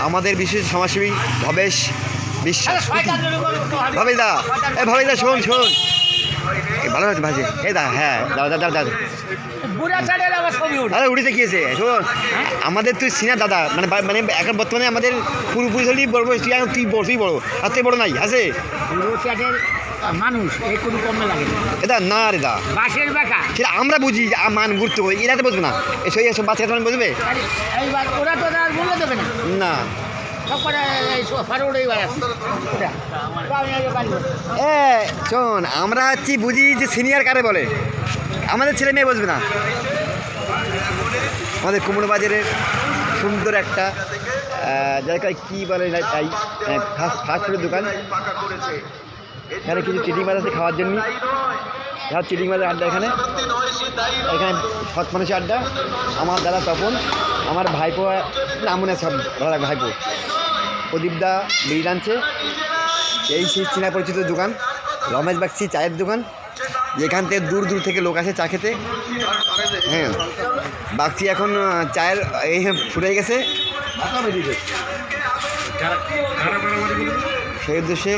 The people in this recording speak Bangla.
আমাদের বিশেষ সমাজসেবী ভবেশ বিশ্বাস। ভবেশ দা এ ভবেশ দা শোন শোন ভালো ভাজি এ দা হ্যাঁ দাদা দাদা দাদা আরে উড়িতে আছে শোন আমাদের তুই সিনা দাদা মানে মানে এখন বর্তমানে আমাদের পুরোপুরি হলি বড় তুই এখন তুই বড় তুই বড় আর তুই বড় নাই আছে? মানুষ এই কোনো কমে লাগে এটা না রে দা। বাঁশের বেকা। সেটা আমরা বুঝি যে মান গুরুত্ব করি এরা তো বুঝবে না। বাচ্চা বুঝবে? ওরা তো আর মূল্য দেবে না। শোন আমরা হচ্ছি বুঝি যে সিনিয়র কারে বলে? আমাদের ছেলে মেয়ে বুঝবে না। আমাদের কুমড়ো বাজারের সুন্দর একটা জায়গায় কী বলে না তাই ফাস্ট ফাস্ট ফুডের দোকান। এখানে কিছু চিটিং মাছ আছে খাওয়ার জন্য এখানে চিটিং মাছের আড্ডা এখানে এখানে সৎ মানুষের আড্ডা। আমার দাদা তপন, আমার ভাইপো নামনে সব, দাদা ভাইপো। প্রদীপদা বিড়ি টানছে এই সেই চেনা পরিচিত দোকান। রমেশ বাগচি চায়ের দোকান। যেখান থেকে দূর দূর থেকে লোক আসে চা খেতে। হ্যাঁ। বাগচি এখন চায়ের, এই ফুটে গেছে। সেই উদ্দেশ্যে